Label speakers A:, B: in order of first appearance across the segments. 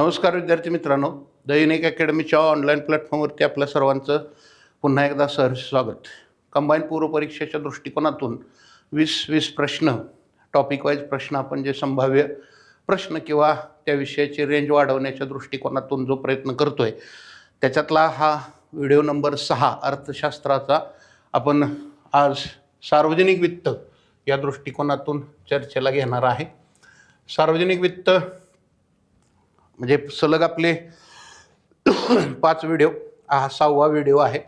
A: नमस्कार विद्यार्थी मित्रांनो दैनिक अकॅडमीच्या ऑनलाईन प्लॅटफॉर्मवरती आपल्या सर्वांचं पुन्हा एकदा सहर्ष स्वागत. कंबाईन पूर्व परीक्षेच्या दृष्टिकोनातून वीस वीस प्रश्न टॉपिक वाईज प्रश्न आपण जे संभाव्य प्रश्न किंवा त्या विषयाची रेंज वाढवण्याच्या दृष्टिकोनातून जो प्रयत्न करतो आहे त्याच्यातला हा व्हिडिओ नंबर सहा अर्थशास्त्राचा आपण आज सार्वजनिक वित्त या दृष्टिकोनातून चर्चेला घेणार आहे. सार्वजनिक वित्त म्हणजे सलग आपले पाच व्हिडिओ हा सहावा व्हिडिओ आहे.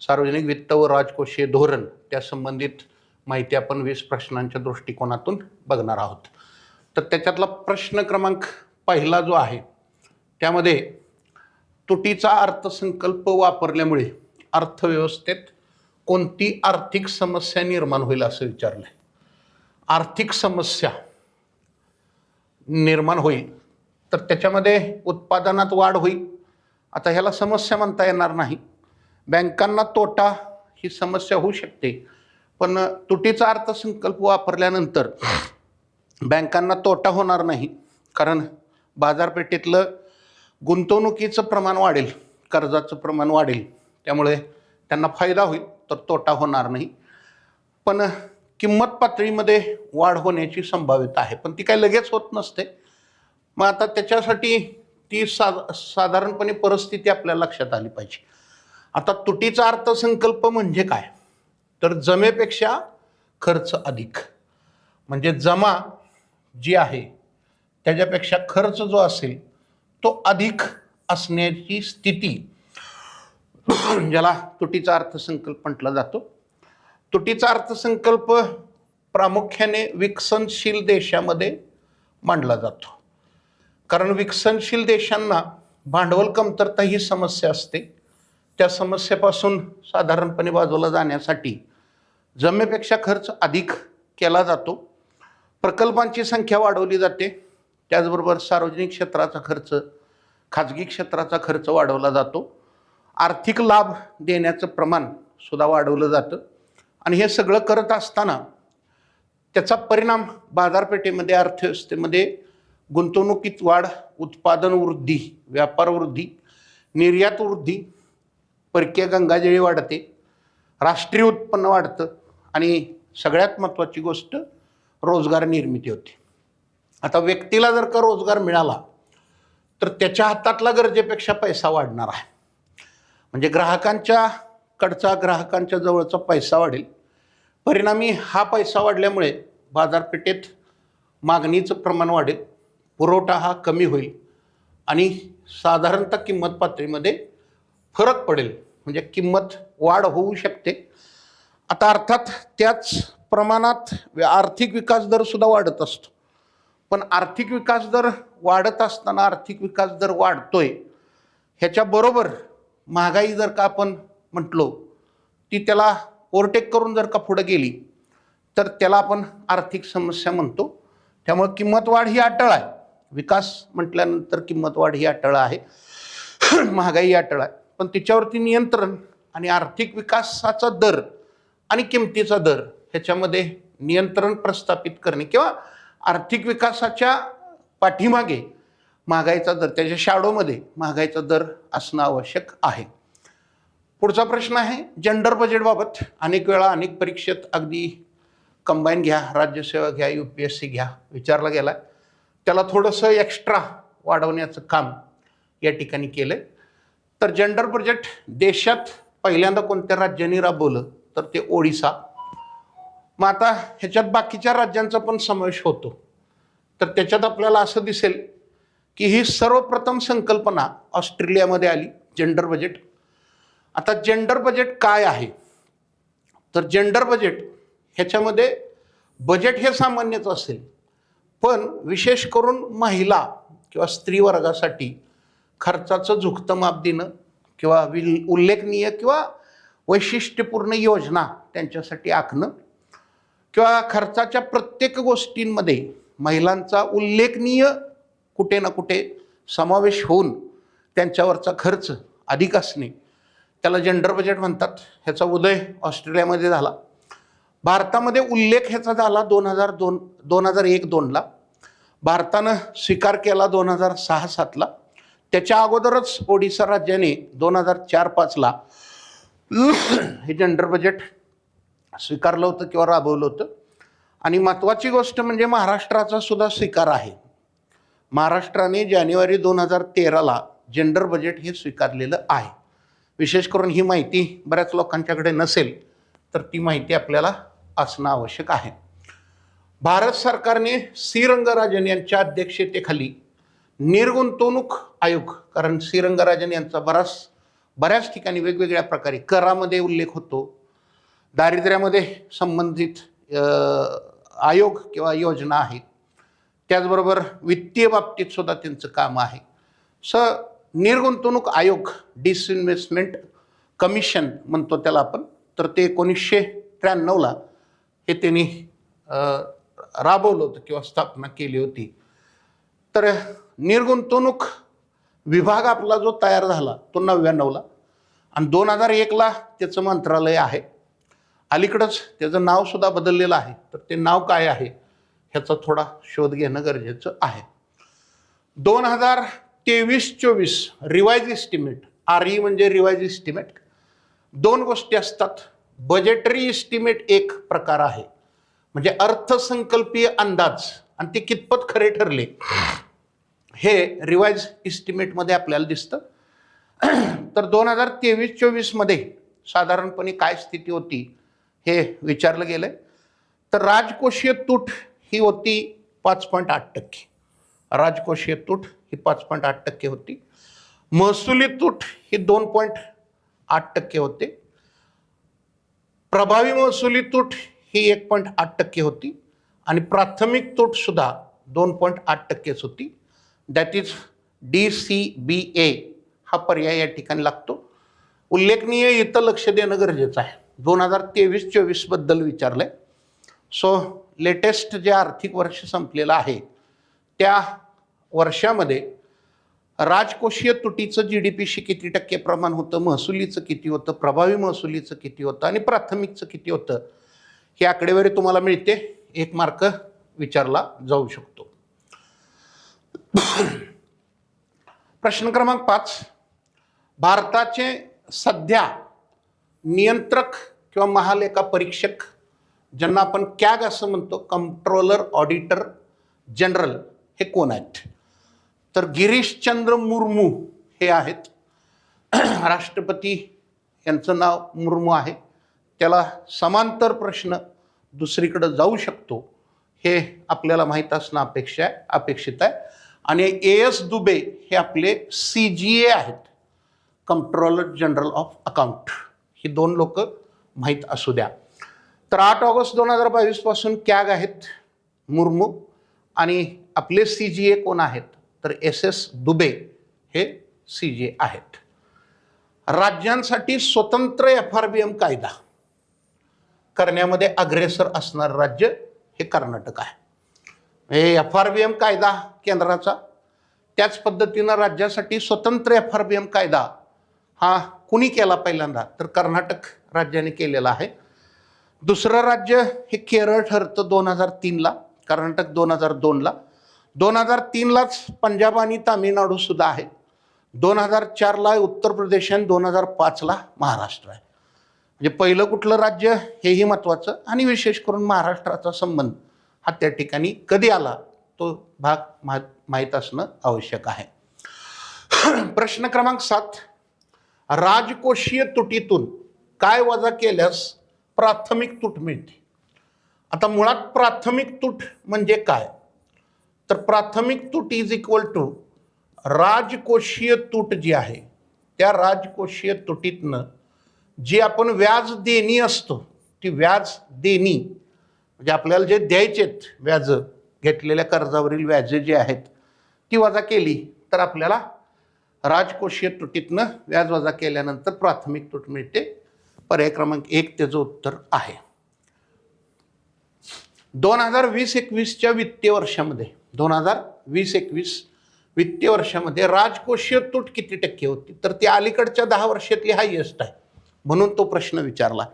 A: सार्वजनिक वित्त व राजकोषीय धोरण त्या संबंधित माहिती आपण वीस प्रश्नांच्या दृष्टिकोनातून बघणार आहोत. तर त्याच्यातला प्रश्न क्रमांक पहिला जो आहे त्यामध्ये तुटीचा अर्थसंकल्प वापरल्यामुळे अर्थव्यवस्थेत कोणती आर्थिक समस्या निर्माण होईल असं विचारलं आहे आर्थिक समस्या निर्माण होईल तर त्याच्यामध्ये उत्पादनात वाढ होईल. आता ह्याला समस्या म्हणता येणार नाही. बँकांना तोटा ही समस्या होऊ शकते. पण तुटीचा अर्थसंकल्प वापरल्यानंतर बँकांना तोटा होणार नाही. कारण बाजारपेठेतलं गुंतवणुकीचं प्रमाण वाढेल कर्जाचं प्रमाण वाढेल. त्यामुळे त्यांना फायदा होईल तर तोटा होणार नाही. पण किंमत पातळीमध्ये वाढ होण्याची संभाव्यता आहे. पण ती काही लगेच होत नसते. मग आता त्याच्यासाठी ती सा साधारणपणे परिस्थिती आपल्या लक्षात आली पाहिजे. आता तुटीचा अर्थसंकल्प म्हणजे काय? तर जमेपेक्षा खर्च अधिक. म्हणजे जमा जी आहे त्याच्यापेक्षा खर्च जो असेल तो अधिक असण्याची स्थिती. ज्याला तुटीचा अर्थसंकल्प म्हटला जातो. तुटीचा अर्थसंकल्प प्रामुख्याने विकसनशील देशामध्ये मांडला जातो. कारण विकसनशील देशांना भांडवल कमतरता ही समस्या असते. त्या समस्येपासून साधारणपणे बाजूला जाण्यासाठी जमेपेक्षा खर्च अधिक केला जातो. प्रकल्पांची संख्या वाढवली जाते. त्याचबरोबर सार्वजनिक क्षेत्राचा खर्च खाजगी क्षेत्राचा खर्च वाढवला जातो. आर्थिक लाभ देण्याचं प्रमाण सुद्धा वाढवलं जातं. आणि हे सगळं करत असताना त्याचा परिणाम बाजारपेठेमध्ये अर्थव्यवस्थेमध्ये गुंतवणुकीत वाढ उत्पादन वृद्धी व्यापार वृद्धी निर्यात वृद्धी परकीय गंगाजळी वाढते राष्ट्रीय उत्पन्न वाढतं आणि सगळ्यात महत्त्वाची गोष्ट रोजगार निर्मिती होते. आता व्यक्तीला जर का रोजगार मिळाला तर त्याच्या हातातला गरजेपेक्षा पैसा वाढणार आहे. म्हणजे ग्राहकांच्या कडचा ग्राहकांच्या जवळचा पैसा वाढेल. परिणामी हा पैसा वाढल्यामुळे बाजारपेठेत मागणीचं प्रमाण वाढेल. पुरवठा हा कमी होईल आणि साधारणतः किंमत पातळीमध्ये फरक पडेल. म्हणजे किंमत वाढ होऊ शकते. आता अर्थात त्याच प्रमाणात आर्थिक विकास दर सुद्धा वाढत असतो. पण आर्थिक विकास दर वाढत असताना आर्थिक विकास दर वाढतोय ह्याच्याबरोबर महागाई जर का आपण म्हटलो ती त्याला ओव्हरटेक करून जर का पुढं गेली तर त्याला आपण आर्थिक समस्या म्हणतो. त्यामुळे किंमत वाढ ही अटळ आहे. विकास म्हटल्यानंतर किंमत वाढ ही अटळ आहे. महागाई अटळ आहे. पण तिच्यावरती नियंत्रण आणि आर्थिक विकासाचा दर आणि किमतीचा दर ह्याच्यामध्ये नियंत्रण प्रस्थापित करणे किंवा आर्थिक विकासाच्या पाठीमागे महागाईचा दर त्याच्या शॅडोमध्ये महागाईचा दर असणं आवश्यक आहे. पुढचा प्रश्न आहे जेंडर बजेटबाबत अनेक वेळा अनेक परीक्षेत अगदी कंबाईन घ्या राज्यसेवा घ्या यू पी एस सी घ्या विचारला गेला आहे त्याला थोडंसं एक्स्ट्रा वाढवण्याचं काम या ठिकाणी केलं आहे तर जेंडर बजेट देशात पहिल्यांदा कोणत्या राज्याने राबवलं? तर ते ओडिसा. मग आता ह्याच्यात बाकीच्या राज्यांचा पण समावेश होतो. तर त्याच्यात आपल्याला असं दिसेल की ही सर्वप्रथम संकल्पना ऑस्ट्रेलियामध्ये आली जेंडर बजेट आता जेंडर बजेट काय आहे? तर जेंडर बजेट ह्याच्यामध्ये बजेट हे सामान्यच असेल. पण विशेष करून महिला किंवा स्त्री वर्गासाठी खर्चाचं झुकतं माप देणं किंवा विल उल्लेखनीय किंवा वैशिष्ट्यपूर्ण योजना त्यांच्यासाठी आखणं किंवा खर्चाच्या प्रत्येक गोष्टींमध्ये महिलांचा उल्लेखनीय कुठे ना कुठे समावेश होऊन त्यांच्यावरचा खर्च अधिक असणे. त्याला जेंडर बजेट म्हणतात. ह्याचा उदय ऑस्ट्रेलियामध्ये झाला. भारतामध्ये उल्लेख ह्याचा झाला दोन हजार दोन दोन हजार एक दोनला. भारतानं स्वीकार केला दोन हजार सहा सातला. त्याच्या अगोदरच ओडिसा राज्याने दोन हजार चार पाचला हे जेंडर बजेट स्वीकारलं होतं किंवा राबवलं होतं. आणि महत्त्वाची गोष्ट म्हणजे महाराष्ट्राचा सुद्धा स्वीकार आहे. महाराष्ट्राने जानेवारी दोन हजार तेराला जेंडर बजेट हे स्वीकारलेलं आहे. विशेष करून ही माहिती बऱ्याच लोकांच्याकडे नसेल. तर ती माहिती आपल्याला असणं आवश्यक आहे. भारत सरकारने श्रीरंगराजन यांच्या अध्यक्षतेखाली निर्गुंतवणूक आयोग कारण श्रीरंगराजन यांचा बराच बऱ्याच ठिकाणी वेगवेगळ्या प्रकारे करामध्ये उल्लेख होतो. दारिद्र्यामध्ये संबंधित आयोग किंवा योजना आहेत. त्याचबरोबर वित्तीय बाबतीत सुद्धा त्यांचं काम आहे. स निर्गुंतवणूक आयोग डिसइन्व्हेस्टमेंट कमिशन म्हणतो त्याला आपण. तर ते एकोणीसशे त्र्याण्णवला हे त्यांनी राबवलं होतं किंवा स्थापना केली होती. तर निर्गुंतवणूक विभाग आपला जो तयार झाला तो नव्याण्णवला. आणि दोन हजार एकला त्याचं मंत्रालय आहे. अलीकडंच त्याचं नावसुद्धा बदललेलं आहे. तर ते नाव काय आहे? ह्याचा थोडा शोध घेणं गरजेचं आहे. दोन हजार तेवीस चोवीस रिवाईज इस्टिमेट आर ई म्हणजे रिवाईज इस्टिमेट दोन गोष्टी असतात. बजेटरी इस्टिमेट एक प्रकार आहे. म्हणजे अर्थसंकल्पीय अंदाज. आणि ते कितपत खरे ठरले? हे रिवाईज इस्टिमेटमध्ये आपल्याला दिसतं. तर दोन हजार तेवीस चोवीसमध्ये साधारणपणे काय स्थिती होती हे विचारलं गेलं तर राजकोषीय तूट ही होती पाच पॉईंट आठ टक्के. राजकोषीय तूट ही पाच पॉईंट आठ टक्के होती. महसुली तूट ही दोन पॉईंट आठ टक्के होते. प्रभावी महसुली तूट ही एक पॉईंट आठ टक्के होती आणि प्राथमिक तूटसुद्धा दोन पॉईंट आठ टक्केच होती. That is D C B A हा पर्याय या ठिकाणी लागतो. उल्लेखनीय इथं लक्ष देणं गरजेचं आहे. दोन हजार तेवीस चोवीसबद्दल विचारलं आहे सो लेटेस्ट जे आर्थिक वर्ष संपलेलं आहे त्या वर्षामध्ये राजकोषीय तुटीचं जी डी पीशी किती टक्के प्रमाण होतं महसुलीचं किती होतं प्रभावी महसुलीचं किती होतं आणि प्राथमिकचं किती होतं ही आकडेवारी तुम्हाला मिळते. एक मार्क विचारला जाऊ शकतो. प्रश्न क्रमांक पाच. भारताचे सध्या नियंत्रक किंवा महालेखा परीक्षक ज्यांना आपण कॅग असं म्हणतो कंट्रोलर ऑडिटर जनरल हे कोण आहेत? तर गिरीशचंद्र मुर्मू हे आहेत. राष्ट्रपती यांचं नाव मुर्मू आहे. त्याला समांतर प्रश्न दुसरीकडं जाऊ शकतो हे आपल्याला माहीत असणं अपेक्षा आहे अपेक्षित आहे. आणि ए एस दुबे हे आपले सी जी ए आहेत. कंट्रोलर जनरल ऑफ अकाउंट ही दोन लोक माहीत असू द्या. तर आठ ऑगस्ट दोन हजार बावीसपासून कॅग आहेत मुर्मू आणि आपले सी जी ए कोण आहेत? तर एस एस दुबे हे सी जे आहेत. राज्यांसाठी स्वतंत्र एफ आर बी एम कायदा. करण्यामध्ये अग्रेसर असणारं राज्य हे कर्नाटक आहे. हे एफ आर बी एम कायदा केंद्राचा त्याच पद्धतीनं राज्यासाठी स्वतंत्र एफ आर बी एम कायदा हा कुणी केला पहिल्यांदा? तर कर्नाटक राज्याने केलेला आहे. दुसरं राज्य हे केरळ ठरतं दोन हजार तीनला कर्नाटक दोन हजार दोनला. दोन हजार तीनलाच पंजाब आणि तामिळनाडूसुद्धा आहे. दोन हजार चारला उत्तर प्रदेश आणि दोन हजार पाचला महाराष्ट्र आहे. म्हणजे पहिलं कुठलं राज्य हेही महत्त्वाचं आणि विशेष करून महाराष्ट्राचा संबंध हा त्या ठिकाणी कधी आला तो भाग मा माहीत असणं आवश्यक आहे. प्रश्न क्रमांक सात. राजकोषीय तुटीतून काय वजा केल्यास प्राथमिक तूट मिळते? आता मुळात प्राथमिक तूट म्हणजे काय? तर प्राथमिक तूट इज इक्वल टू राजकोषीय तूट जी आहे त्या राजकोषीय तुटीतनं जी आपण व्याज देणी असतो ती व्याज देणी म्हणजे आपल्याला जे द्यायचेत व्याज घेतलेल्या कर्जावरील व्याजे जे आहेत ती वजा केली तर आपल्याला राजकोषीय तुटीतनं व्याज वजा केल्यानंतर प्राथमिक तूट मिळते. पर्याय क्रमांक एक त्याचं उत्तर आहे. दोन हजार वीस एकवीसच्या वित्तीय वर्षामध्ये दोन हजार वीस एकवीस वित्तीय वर्षामध्ये राजकोषीय तूट किती टक्के होती? तर ती अलीकडच्या दहा वर्षातली हायएस्ट आहे. म्हणून तो प्रश्न विचारला.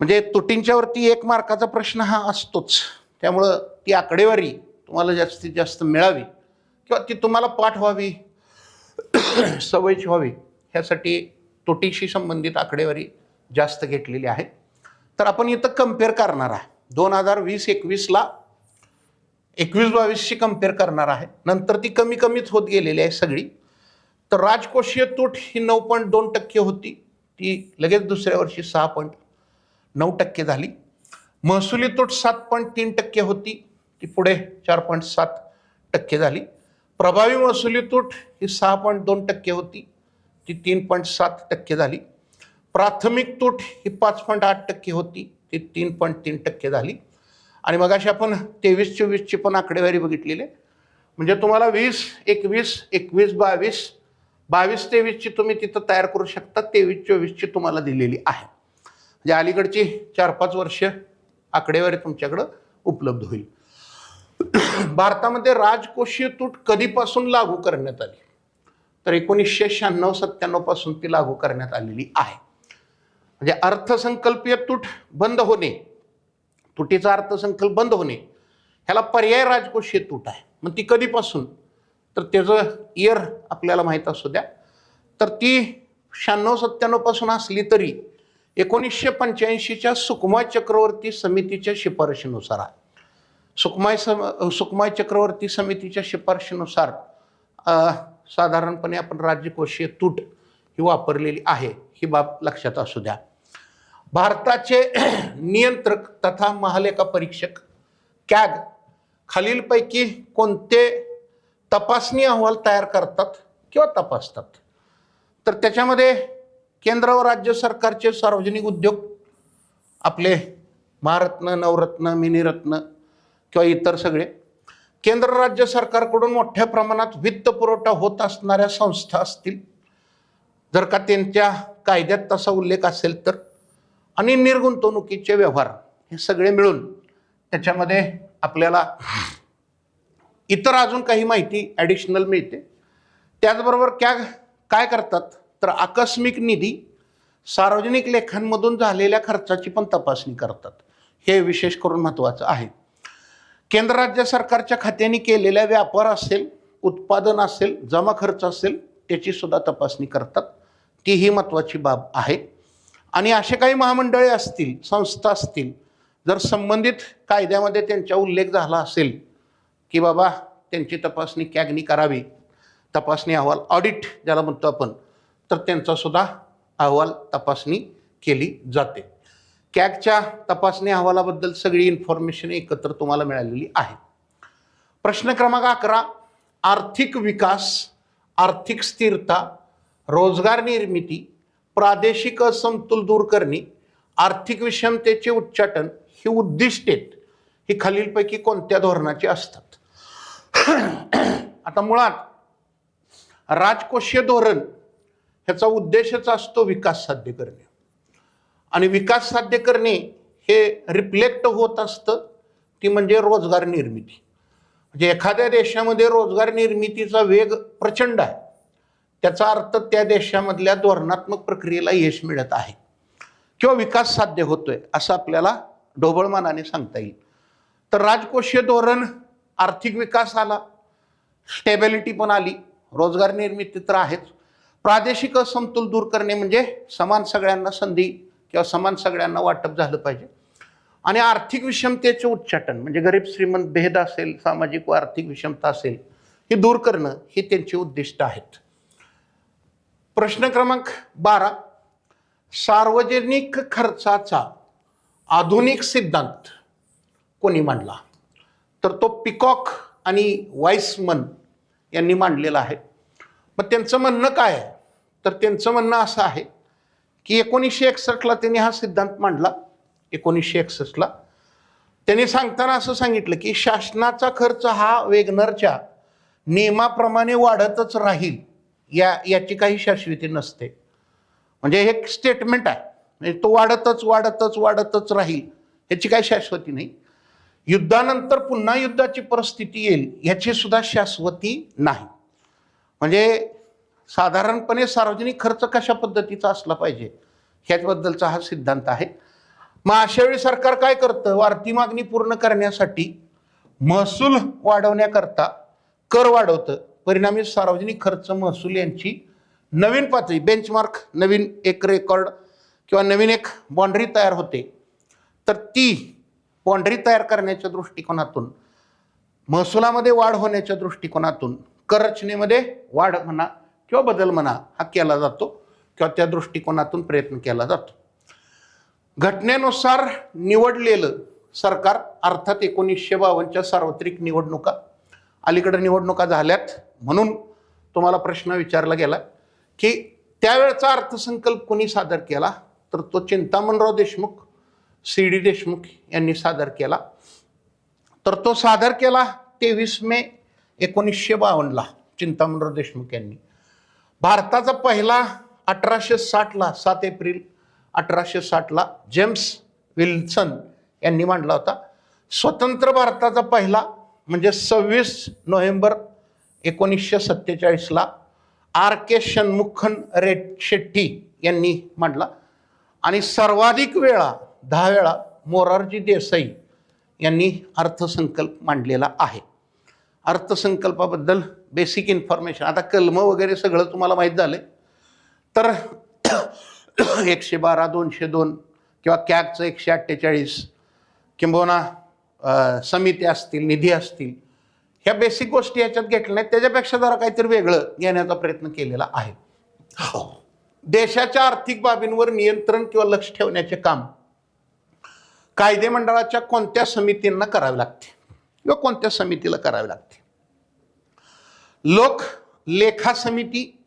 A: म्हणजे तुटींच्यावरती एक मार्काचा प्रश्न हा असतोच. त्यामुळं ती आकडेवारी तुम्हाला जास्तीत जास्त मिळावी किंवा ती तुम्हाला पाठ व्हावी सवयीची व्हावी ह्यासाठी तुटीशी संबंधित आकडेवारी जास्त घेतलेली आहे. तर आपण इथं कंपेअर करणार आहे दोन हजार वीस एकवीसला एकवीस बावीसशी कंपेअर करणार आहे. नंतर ती कमी कमीच होत गेलेली आहे सगळी. तर राजकोषीय तूट ही नऊ पॉईंट दोन टक्के होती. ती लगेच दुसऱ्या वर्षी सहा पॉईंट नऊ टक्के झाली. महसुली तूट सात पॉईंट तीन टक्के होती. ती पुढे चार पॉईंट सात टक्के झाली. प्रभावी महसुली तूट ही सहा पॉईंट दोन टक्के होती. ती तीन पॉईंट सात टक्के झाली. प्राथमिक तूट ही पाच पॉईंट आठ टक्के होती. ती तीन पॉईंट तीन टक्के झाली. आणि मगाशी आपण तेवीस चोवीसची पण आकडेवारी बघितलेली म्हणजे तुम्हाला वीस एकवीस एकवीस बावीस बावीस तेवीसची तुम्ही तिथं तयार करू शकता तेवीस चोवीसची तुम्हाला दिलेली आहे. म्हणजे अलीकडची चार पाच वर्ष आकडेवारी तुमच्याकडं उपलब्ध होईल. भारतामध्ये राजकोषीय तूट कधीपासून लागू करण्यात आली? तर एकोणीसशे शहाण्णव सत्त्याण्णवपासून ती लागू करण्यात आलेली आहे. म्हणजे अर्थसंकल्पीय तूट बंद होणे तुटीचा अर्थसंकल्प बंद होणे. ह्याला पर्याय राजकोषीय तूट आहे. मग ती कधीपासून? तर त्याचं इयर आपल्याला माहीत असू द्या. तर ती शहाण्णव सत्त्याण्णवपासून असली तरी एकोणीसशे पंच्याऐंशीच्या सुकुमाय चक्रवर्ती समितीच्या शिफारशीनुसार आहे. सुकमाय सम सुकमाय चक्रवर्ती समितीच्या शिफारशीनुसार साधारणपणे आपण राज्यकोषीय तूट ही वापरलेली आहे. ही बाब लक्षात असू द्या. भारताचे नियंत्रक तथा महालेखा परीक्षक कॅग खालीलपैकी कोणते तपासणी अहवाल तयार करतात किंवा तपासतात? तर त्याच्यामध्ये केंद्र व राज्य सरकारचे सार्वजनिक उद्योग आपले महारत्न नवरत्न मिनिरत्न किंवा इतर सगळे. केंद्र राज्य सरकारकडून मोठ्या प्रमाणात वित्त पुरवठा होत असणाऱ्या संस्था असतील. जर का त्यांच्या कायद्यात तसा उल्लेख असेल तर. आणि निर्गुंतवणुकीचे व्यवहार हे सगळे मिळून त्याच्यामध्ये आपल्याला इतर अजून काही माहिती ॲडिशनल मिळते. त्याचबरोबर क्या काय करतात? तर आकस्मिक निधी सार्वजनिक लेखांमधून झालेल्या खर्चाची पण तपासणी करतात. हे विशेष करून महत्त्वाचं आहे. केंद्र राज्य सरकारच्या खात्याने केलेल्या व्यापार असेल उत्पादन असेल जमा खर्च असेल त्याची सुद्धा तपासणी करतात. तीही महत्त्वाची बाब आहे. आणि असे काही महामंडळे असतील संस्था असतील जर संबंधित कायद्यामध्ये त्यांचा उल्लेख झाला असेल की बाबा त्यांची तपासणी कॅगनी करावी तपासणी अहवाल ऑडिट ज्याला म्हणतो आपण तर त्यांचासुद्धा अहवाल तपासणी केली जाते. कॅगच्या तपासणी अहवालाबद्दल सगळी इन्फॉर्मेशन एकत्र तुम्हाला मिळालेली आहे. प्रश्न क्रमांक अकरा आर्थिक विकास आर्थिक स्थिरता रोजगार निर्मिती प्रादेशिक असमतोल दूर करणे आर्थिक विषमतेचे उच्चाटन ही उद्दिष्टे ही खालीलपैकी कोणत्या धोरणाची असतात? आता मुळात राजकोषीय धोरण ह्याचा उद्देशच असतो विकास साध्य करणे. आणि विकास साध्य करणे हे रिफ्लेक्ट होत असतं ती म्हणजे रोजगार निर्मिती. म्हणजे एखाद्या देशामध्ये रोजगार निर्मितीचा वेग प्रचंड आहे. त्याचा अर्थ त्या देशामधल्या धोरणात्मक प्रक्रियेला यश मिळत आहे. किंवा विकास साध्य होतोय असं आपल्याला ढोबळमानाने सांगता येईल. तर राजकोषीय धोरण आर्थिक विकास आला स्टेबिलिटी पण आली रोजगार निर्मिती तर आहेच. प्रादेशिक असमतोल दूर करणे म्हणजे समान सगळ्यांना संधी किंवा समान सगळ्यांना वाटप झालं पाहिजे. आणि आर्थिक विषमतेचे उच्चाटन म्हणजे गरीब श्रीमंत भेद असेल सामाजिक व आर्थिक विषमता असेल हे दूर करणं ही त्यांची उद्दिष्ट आहेत. प्रश्न क्रमांक बारा सार्वजनिक खर्चाचा आधुनिक सिद्धांत कोणी मांडला? तर तो पिकॉक आणि वाईसमन यांनी मांडलेला आहे. मग त्यांचं म्हणणं काय आहे? तर त्यांचं म्हणणं असं आहे की एकोणीसशे एकसष्टला त्यांनी हा सिद्धांत मांडला. एकोणीसशे एकसष्टला त्यांनी सांगताना असं सांगितलं की शासनाचा खर्च हा वेगनरच्या नियमाप्रमाणे वाढतच राहील. या याची काही शाश्वती नसते. म्हणजे हे एक स्टेटमेंट आहे. म्हणजे तो वाढतच वाढतच वाढतच राहील ह्याची काही शाश्वती नाही. युद्धानंतर पुन्हा युद्धाची परिस्थिती येईल ह्याची सुद्धा शाश्वती नाही. म्हणजे साधारणपणे सार्वजनिक खर्च कशा पद्धतीचा असला पाहिजे ह्याचबद्दलचा हा सिद्धांत आहे. मग अशा वेळी सरकार काय करतं? वाढती मागणी पूर्ण करण्यासाठी महसूल वाढवण्याकरता कर वाढवतं. परिणामी सार्वजनिक खर्च महसूल यांची नवीन पातळी बेंचमार्क नवीन एक रेकॉर्ड किंवा नवीन एक बाँड्री तयार होते. तर ती बाँड्री तयार करण्याच्या दृष्टिकोनातून महसुलामध्ये वाढ होण्याच्या दृष्टिकोनातून कररचनेमध्ये वाढ म्हणा किंवा बदल म्हणा हा केला जातो किंवा त्या दृष्टिकोनातून प्रयत्न केला जातो. घटनेनुसार निवडलेलं सरकार अर्थात एकोणीसशे बावन्नच्या सार्वत्रिक निवडणुका अलीकडे निवडणुका झाल्यात. म्हणून तुम्हाला प्रश्न विचारला गेला की त्यावेळचा अर्थसंकल्प कोणी सादर केला? तर तो चिंतामणराव देशमुख सी डी देशमुख यांनी सादर केला. तर तो सादर केला तेवीस मे एकोणीसशे बावन्नला चिंतामणराव देशमुख यांनी. भारताचा पहिला अठराशे साठला सात एप्रिल अठराशे साठला जेम्स विल्सन यांनी मांडला होता. स्वतंत्र भारताचा पहिला म्हणजे सव्वीस नोव्हेंबर एकोणीसशे सत्तेचाळीसला आर के षण्मुखन रेड शेट्टी यांनी मांडला. आणि सर्वाधिक वेळा दहा वेळा मोरारजी देसाई यांनी अर्थसंकल्प मांडलेला आहे. अर्थसंकल्पाबद्दल बेसिक इन्फॉर्मेशन आता कलमं वगैरे सगळं तुम्हाला माहीत झालं तर एकशे बारा दोनशे दोन किंवा कॅगचं एकशे अठ्ठेचाळीस किंबहुना समित्या समिती असतील निधी असतील ह्या बेसिक गोष्टी याच्यात घेतल्या नाहीत. त्याच्यापेक्षा जरा काहीतरी वेगळं घेण्याचा प्रयत्न केलेला आहे. हो. देशाच्या आर्थिक बाबींवर नियंत्रण किंवा लक्ष ठेवण्याचे काम कायदे मंडळाच्या कोणत्या समितींना करावे लागते? किंवा कोणत्या समितीला करावे लागते? लोक लेखा समिती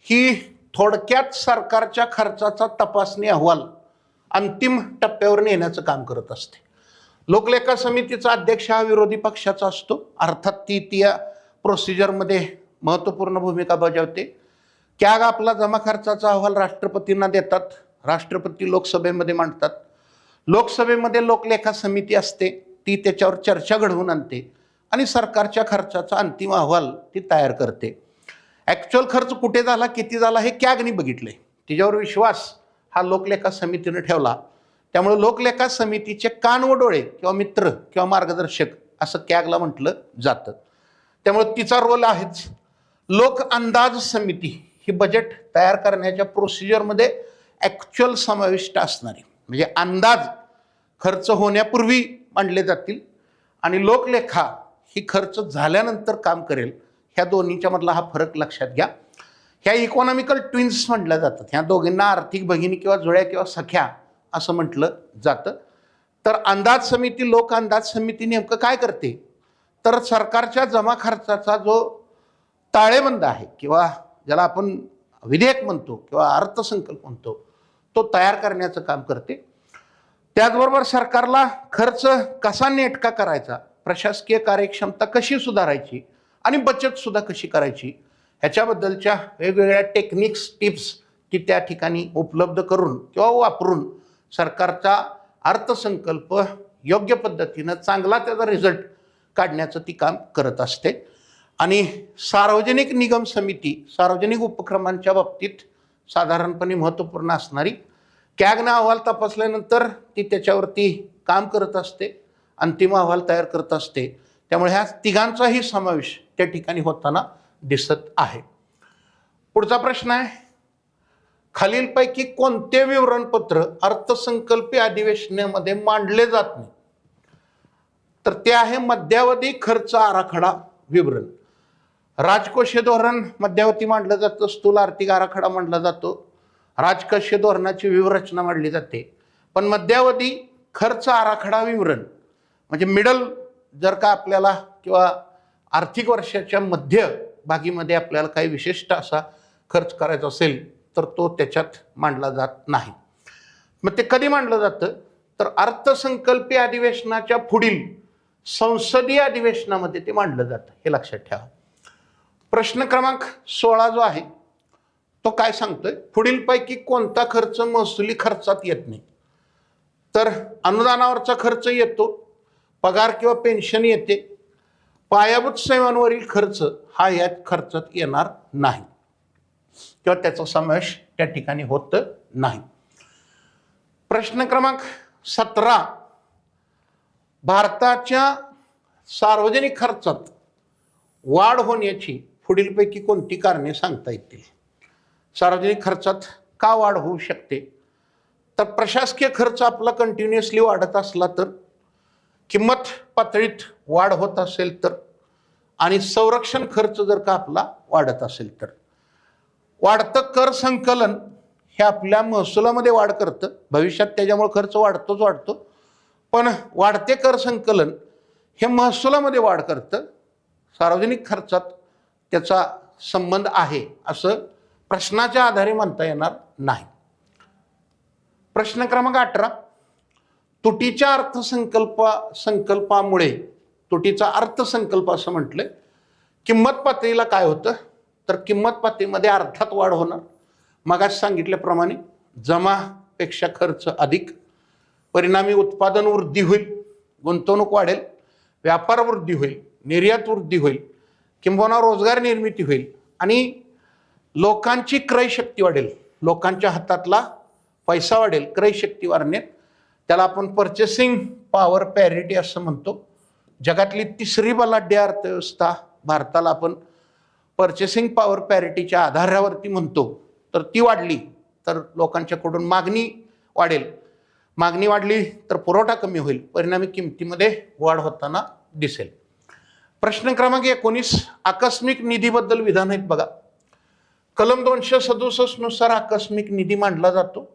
A: ही थोडक्यात सरकारच्या खर्चाचा तपासणी अहवाल अंतिम टप्प्यावर नेण्याचं काम करत असते. लोकलेखा समितीचा अध्यक्ष हा विरोधी पक्षाचा असतो. अर्थात ती ती या प्रोसिजरमध्ये महत्त्वपूर्ण भूमिका बजावते. कॅग आपला जमा खर्चाचा अहवाल राष्ट्रपतींना देतात. राष्ट्रपती लोकसभेमध्ये मांडतात. लोकसभेमध्ये लोकलेखा समिती असते. ती त्याच्यावर चर्चा घडवून आणते आणि सरकारच्या खर्चाचा अंतिम अहवाल ती तयार करते. ॲक्च्युअल खर्च कुठे झाला किती झाला हे कॅगनी बघितले. तिच्यावर विश्वास हा लोकलेखा समितीने ठेवला. त्यामुळे लोकलेखा समितीचे कान व डोळे किंवा मित्र किंवा मार्गदर्शक असं कॅगला म्हटलं जातं. त्यामुळे तिचा रोल आहेच. लोक अंदाज समिती ही बजेट तयार करण्याच्या प्रोसिजरमध्ये ॲक्च्युअल समाविष्ट असणारी. म्हणजे अंदाज खर्च होण्यापूर्वी मांडले जातील आणि लोकलेखा ही खर्च झाल्यानंतर काम करेल. ह्या दोन्हीच्या मधला हा फरक लक्षात घ्या. ह्या इकॉनॉमिकल ट्विन्स म्हटल्या जातात. ह्या दोघींना आर्थिक भगिनी किंवा जुळ्या किंवा सख्या असं म्हटलं जातं. तर अंदाज समिती लोक अंदाज समिती नेमकं काय करते? तर सरकारच्या जमा खर्चाचा जो ताळेबंद आहे किंवा ज्याला आपण विधेयक म्हणतो किंवा अर्थसंकल्प म्हणतो तो तयार करण्याचं काम करते. त्याचबरोबर सरकारला खर्च कसा नेटका करायचा प्रशासकीय कार्यक्षमता कशी सुधारायची आणि बचतसुद्धा कशी करायची ह्याच्याबद्दलच्या वेगवेगळ्या टेक्निक्स टिप्स ती त्या ठिकाणी उपलब्ध करून किंवा वापरून सरकारचा अर्थसंकल्प योग्य पद्धतीनं चांगला त्याचा रिझल्ट काढण्याचं ती काम करत असते. आणि सार्वजनिक निगम समिती सार्वजनिक उपक्रमांच्या बाबतीत साधारणपणे महत्त्वपूर्ण असणारी कॅगना अहवाल तपासल्यानंतर ती त्याच्यावरती काम करत असते अंतिम अहवाल तयार करत असते. त्यामुळे ह्या तिघांचाही समावेश त्या ठिकाणी होताना दिसत आहे. पुढचा प्रश्न आहे खालीलपैकी कोणते विवरणपत्र अर्थसंकल्पीय अधिवेशनामध्ये मांडले जात नाही? तर ते आहे मध्यावधी खर्च आराखडा विवरण. राजकोषीय धोरण मध्यावधी मांडलं जातं स्थूल आर्थिक आराखडा मांडला जातो. राजकोषीय धोरणाची व्यूहरचना मांडली जाते. पण मध्यावधी खर्च आराखडा विवरण म्हणजे मिडल जर का आपल्याला किंवा आर्थिक वर्षाच्या मध्य भागीमध्ये आपल्याला काही विशिष्ट असा खर्च करायचा असेल तर तो त्याच्यात मांडला जात नाही. मग ते कधी मांडलं जातं? तर अर्थसंकल्पीय अधिवेशनाच्या पुढील संसदीय अधिवेशनामध्ये ते मांडलं जातं. हे लक्षात ठेवा. प्रश्न क्रमांक सोळा जो आहे तो काय सांगतोय? पुढीलपैकी कोणता खर्च महसुली खर्चात येत नाही? तर अनुदानावरचा खर्च येतो पगार किंवा पेन्शन येते. पायाभूत सेवांवरील खर्च हा यात खर्चात येणार नाही. किंवा त्याचा समावेश त्या ठिकाणी होत नाही. प्रश्न क्रमांक सतरा भारताच्या सार्वजनिक खर्चात वाढ होण्याची पुढीलपैकी कोणती कारणे सांगता येतील? सार्वजनिक खर्चात का वाढ होऊ शकते? तर प्रशासकीय खर्च आपला कंटिन्युअसली वाढत असला तर? किंमत पातळीत वाढ होत असेल तर? आणि संरक्षण खर्च जर का आपला वाढत असेल तर? वाढतं कर संकलन हे आपल्या महसुलामध्ये वाढ करतं. भविष्यात त्याच्यामुळे खर्च वाढतोच वाढतो. पण वाढते कर संकलन हे महसुलामध्ये वाढ करतं. सार्वजनिक खर्चात त्याचा संबंध आहे असं प्रश्नाच्या आधारे म्हणता येणार नाही. प्रश्न क्रमांक अठरा. तुटीच्या अर्थसंकल्पा संकल्पामुळे तुटीचा अर्थसंकल्प असं म्हटलं किंमत पातळीला काय होतं? तर किंमत पातळीमध्ये अर्थात वाढ होणार. मगाच सांगितल्याप्रमाणे जमापेक्षा खर्च अधिक परिणामी उत्पादन वृद्धी होईल गुंतवणूक वाढेल व्यापार वृद्धी होईल निर्यात वृद्धी होईल किंबहुना रोजगार निर्मिती होईल आणि लोकांची क्रयशक्ती वाढेल. लोकांच्या हातातला पैसा वाढेल क्रयशक्ती वाढण्यात. त्याला आपण पर्चेसिंग पॉवर पॅरिटी असं म्हणतो. जगातली तिसरी बलाढ्य अर्थव्यवस्था भारताला आपण पर्चेसिंग पॉवर पॅरिटीच्या आधारावरती म्हणतो तर ती वाढली तर लोकांच्याकडून मागणी वाढेल. मागणी वाढली तर पुरवठा कमी होईल परिणामी किमतीमध्ये वाढ होताना दिसेल. प्रश्न क्रमांक एकोणीस आकस्मिक निधीबद्दल विधान आहेत बघा. कलम दोनशे सदुसष्टनुसार आकस्मिक निधी मांडला जातो.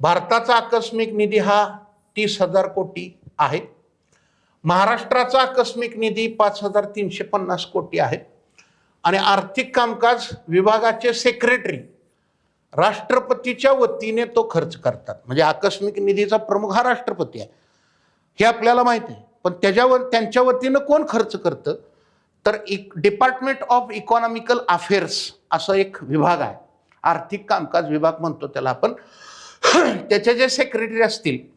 A: भारताचा आकस्मिक निधी हा तीस हजार कोटी आहे. महाराष्ट्राचा आकस्मिक निधी पाच हजार तीनशे पन्नास कोटी आहे. आणि आर्थिक कामकाज विभागाचे सेक्रेटरी राष्ट्रपतीच्या वतीने तो खर्च करतात. म्हणजे आकस्मिक निधीचा प्रमुख हा राष्ट्रपती आहे. हे आपल्याला माहिती आहे. पण त्याच्यावर त्यांच्या वतीनं कोण खर्च करतं? तर एक डिपार्टमेंट ऑफ इकॉनॉमिकल अफेअर्स असं एक विभाग आहे. आर्थिक कामकाज विभाग म्हणतो त्याला आपण. त्याचे जे सेक्रेटरी असतील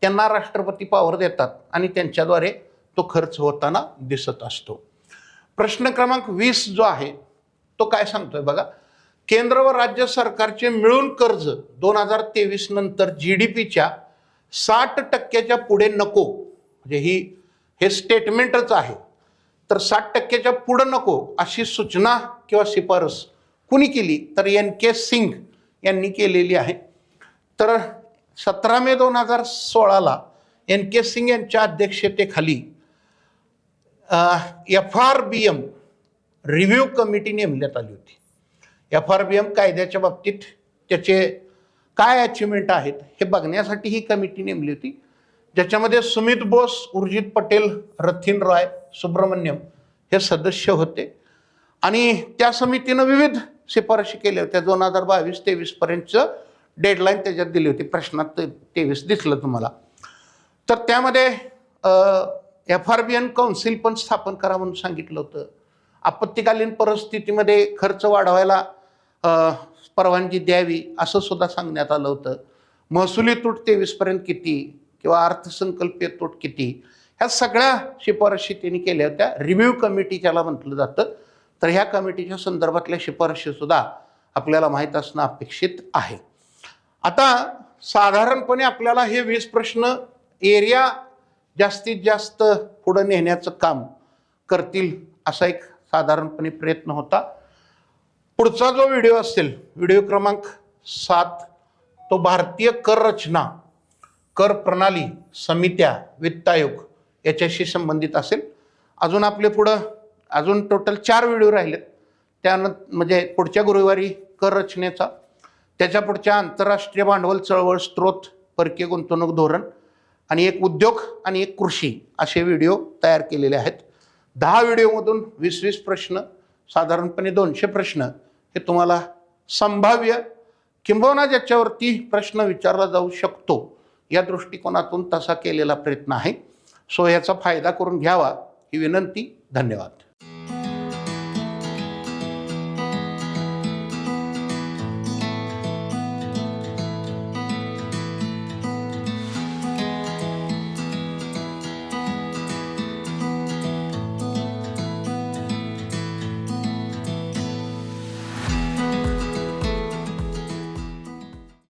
A: त्यांना राष्ट्रपती पॉवर देतात आणि त्यांच्याद्वारे तो खर्च होताना दिसत असतो. प्रश्न क्रमांक वीस जो आहे तो काय सांगतोय बघा? केंद्र व राज्य सरकारचे मिळून कर्ज दोन हजार तेवीस नंतर जी डी पीच्या साठ टक्क्याच्या पुढे नको. म्हणजे ही हे स्टेटमेंटच आहे. तर साठ टक्क्याच्या पुढं नको अशी सूचना किंवा शिफारस कुणी केली? तर एन के सिंग यांनी केलेली आहे. तर सतरा मे दोन हजार सोळाला एन के सिंग यांच्या अध्यक्षतेखाली F R B M review committee नेमण्यात आली होती. एफ आर बी एम कायद्याच्या बाबतीत त्याचे काय अचिव्हमेंट आहेत हे बघण्यासाठी ही कमिटी नेमली होती. ज्याच्यामध्ये सुमित बोस उर्जित पटेल रथिन रॉय सुब्रमण्यम हे सदस्य होते. आणि त्या समितीनं विविध शिफारशी केल्या होत्या. दोन हजार बावीस तेवीसपर्यंतचं डेडलाईन त्याच्यात दिली होती. प्रश्नात तेवीस दिसलं तुम्हाला. तर त्यामध्ये F R B N council पण स्थापन करा म्हणून सांगितलं होतं. आपत्तीकालीन परिस्थितीमध्ये खर्च वाढवायला परवानगी द्यावी असं सुद्धा सांगण्यात आलं होतं. महसुली तूट तेवीसपर्यंत किती? किंवा अर्थसंकल्पीय तूट किती? ह्या सगळ्या शिफारशी त्यांनी केल्या होत्या. रिव्ह्यू कमिटी ज्याला म्हटलं जातं. तर ह्या कमिटीच्या संदर्भातल्या शिफारशीसुद्धा आपल्याला माहीत असणं अपेक्षित आहे. आता साधारणपणे आपल्याला हे वीस प्रश्न एरिया जास्तीत जास्त पुढं नेण्याचं काम करतील असा एक साधारणपणे प्रयत्न होता. पुढचा जो व्हिडिओ असेल व्हिडिओ क्रमांक सात तो भारतीय कर रचना कर प्रणाली समित्या वित्त आयोग याच्याशी संबंधित असेल. अजून आपले पुढं अजून टोटल चार व्हिडिओ राहिलेत. त्यानंतर म्हणजे पुढच्या गुरुवारी कर रचनेचा त्याच्या पुढच्या आंतरराष्ट्रीय भांडवल चळवळ स्त्रोत परकीय गुंतवणूक धोरण आणि एक उद्योग आणि एक कृषी असे व्हिडिओ तयार केलेले आहेत. दहा व्हिडिओमधून वीस वीस प्रश्न साधारणपणे दोनशे प्रश्न हे तुम्हाला संभाव्य किंबहुना ज्याच्यावरती प्रश्न विचारला जाऊ शकतो या दृष्टिकोनातून तसा केलेला प्रयत्न आहे. सो याचा फायदा करून घ्यावा ही विनंती. धन्यवाद.